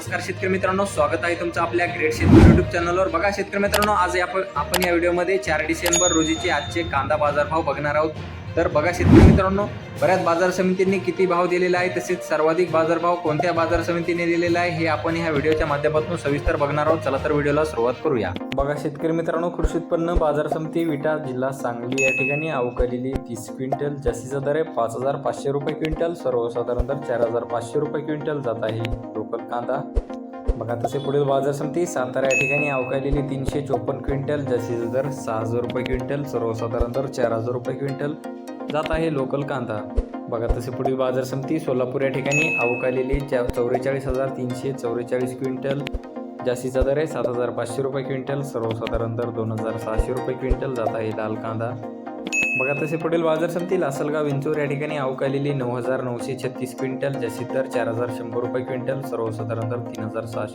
नमस्कार शेतकरी मित्रांनो स्वागत आहे तुमचं आपल्या ग्रेट शेतकरी युट्यूब चॅनलवर बघा शेतकरी मित्रांनो आज आपण आपण या व्हिडिओमध्ये चार डिसेंबर रोजीचे आजचे कांदा बाजारभाव बघणार आहोत. तर बघा शेतकरी मित्रांनो बऱ्याच बाजार समितींनी किती भाव दिलेला आहे तसेच सर्वाधिक बाजारभाव कोणत्या बाजार समितीने दिलेला आहे हे आपण ह्या व्हिडिओच्या माध्यमातून सविस्तर बघणार आहोत. चला तर व्हिडिओला सुरुवात करूया. बघा शेतकरी मित्रांनो कृषी उत्पन्न बाजार समिती विटा जिल्हा सांगली या ठिकाणी अवकालेली तीस क्विंटल जास्तीचा दर आहे पाच हजार पाचशे रुपये क्विंटल सर्वसाधारण दर चार हजार पाचशे रुपये क्विंटल जात आहे. लोकल कांदा बघा तसे पुढील बाजार समिती सातारा या ठिकाणी अवकाळलेली तीनशे चोपन्न क्विंटल जास्तीचा दर सहा हजार रुपये क्विंटल सर्वसाधारण दर चार हजार रुपये क्विंटल. जात आहे लोकल कांदा. बघा तसे पुढील बाजार समिती सोलापूर या ठिकाणी अवकालेली चा चौवेचाळीस हजार तीनशे चौवेचाळीस क्विंटल जास्तीचा दर आहे सात हजार पाचशे रुपये क्विंटल सर्वसाधारण दर दोन हजार सहाशे रुपये क्विंटल. जात आहे लाल कांदा. बघा तसे पुढील बाजार समिती लासलगाव विंचूर या ठिकाणी अवकालेली नऊ हजार नऊशे छत्तीस क्विंटल. जशी दर चार हजार शंभर रुपये क्विंटल सर्वसाधारण दर तीन हजार सहाशे